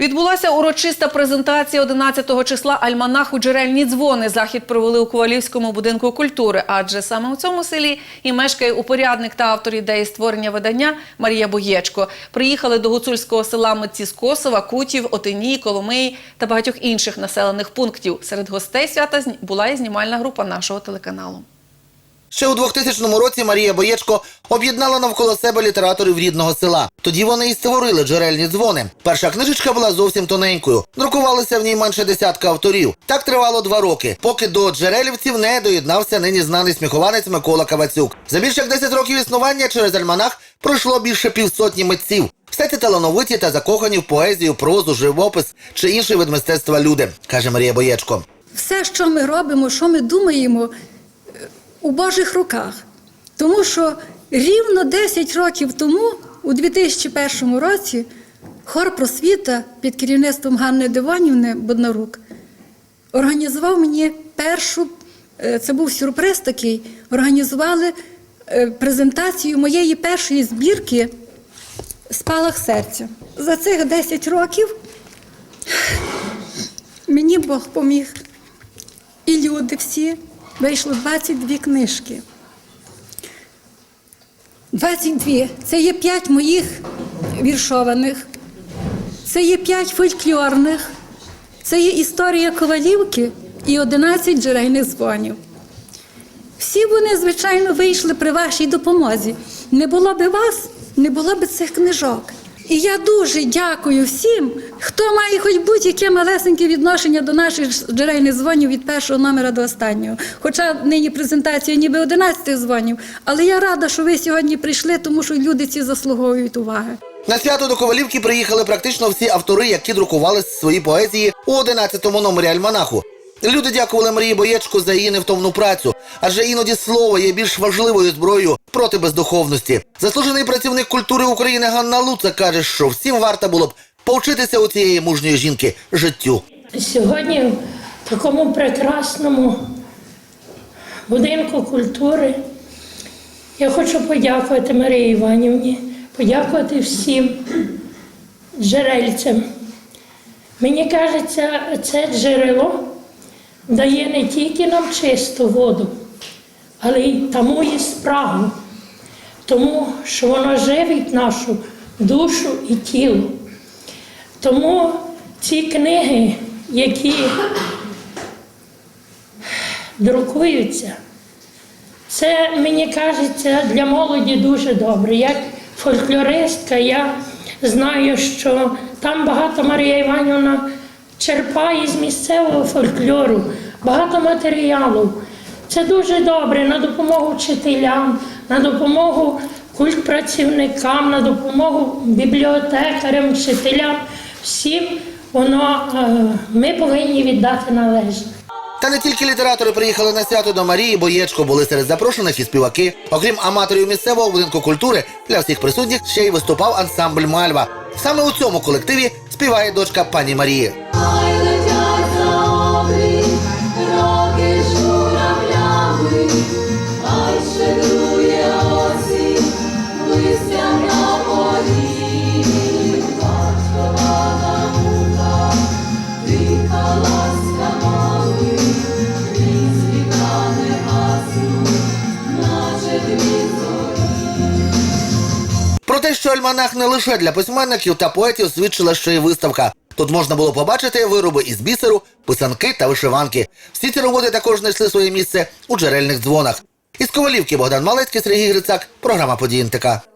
Відбулася урочиста презентація 11 числа альманаху Джерельні дзвони. Захід провели у Ковалівському будинку культури, адже саме у цьому селі і мешкає упорядник та автор ідеї створення видання Марія Боєчко. Приїхали до гуцульського села митці з Косова, Кутів, Отинії, Коломиї та багатьох інших населених пунктів. Серед гостей свята була і знімальна група нашого телеканалу. Ще у 2000 році Марія Боєчко об'єднала навколо себе літераторів рідного села. Тоді вони і створили джерельні дзвони. Перша книжечка була зовсім тоненькою. Друкувалися в ній менше десятка авторів. Так тривало два роки, поки до джерелівців не доєднався нині знаний сміхованець Микола Кавацюк. За більше як 10 років існування через альманах пройшло більше півсотні митців. Все це талановиті та закохані в поезію, прозу, живопис чи інший вид мистецтва люди, каже Марія Боєчко. все, що ми робимо, що ми думаємо, у Божих руках. Тому що рівно 10 років тому, у 2001 році, хор просвіта під керівництвом Ганни Диванівни Боднарук організував мені першу, е, це був сюрприз такий, організували е, презентацію моєї першої збірки Спалах серця. За цих 10 років мені Бог поміг. І люди всі вийшло 22 книжки. 22. Це є 5 моїх віршованих, це є 5 фольклорних, це є історія ковалівки і 11 джерельних дзвонів. Всі вони, звичайно, вийшли при вашій допомозі. Не було би вас, не було б цих книжок. І я дуже дякую всім, хто має хоч будь-яке малесеньке відношення до наших джерельних дзвонів від першого номера до останнього. Хоча нині презентація ніби 11 дзвонів, але я рада, що ви сьогодні прийшли, тому що люди ці заслуговують уваги. На свято до Ковалівки приїхали практично всі автори, які друкували свої поезії у 11-му номері альманаху. Люди дякували Марії Боєчко за її невтомну працю, адже іноді слово є більш важливою зброєю проти бездуховності. Заслужений працівник культури України Ганна Луца каже, що всім варто було б повчитися у цієї мужньої жінки життю. Сьогодні в такому прекрасному будинку культури я хочу подякувати Марії Іванівні, подякувати всім джерельцям. Мені кажеться, це джерело дає не тільки нам чисту воду, але й тамує спрагу, тому що воно живить нашу душу і тіло. Тому ці книги, які друкуються, це, мені кажеться, для молоді дуже добре. Як фольклористка, я знаю, що там багато Марія Іванівна черпає з місцевого фольклору, багато матеріалу. Це дуже добре на допомогу вчителям, на допомогу культпрацівникам, на допомогу бібліотекарям, вчителям. Всім воно е, ми повинні віддати належне. Та не тільки літератори приїхали на свято до Марії Боєчко, були серед запрошених і співаки. Окрім аматорів місцевого будинку культури, для всіх присутніх ще й виступав ансамбль Мальва. Саме у цьому колективі співає дочка пані Марії. Що альманах не лише для письменників та поетів, свідчила ще й виставка. Тут можна було побачити вироби із бісеру, писанки та вишиванки. Всі ці роботи також знайшли своє місце у джерельних дзвонах. Із Ковалівки Богдан Малецький, Сергій Грицак, програма «Події НТК».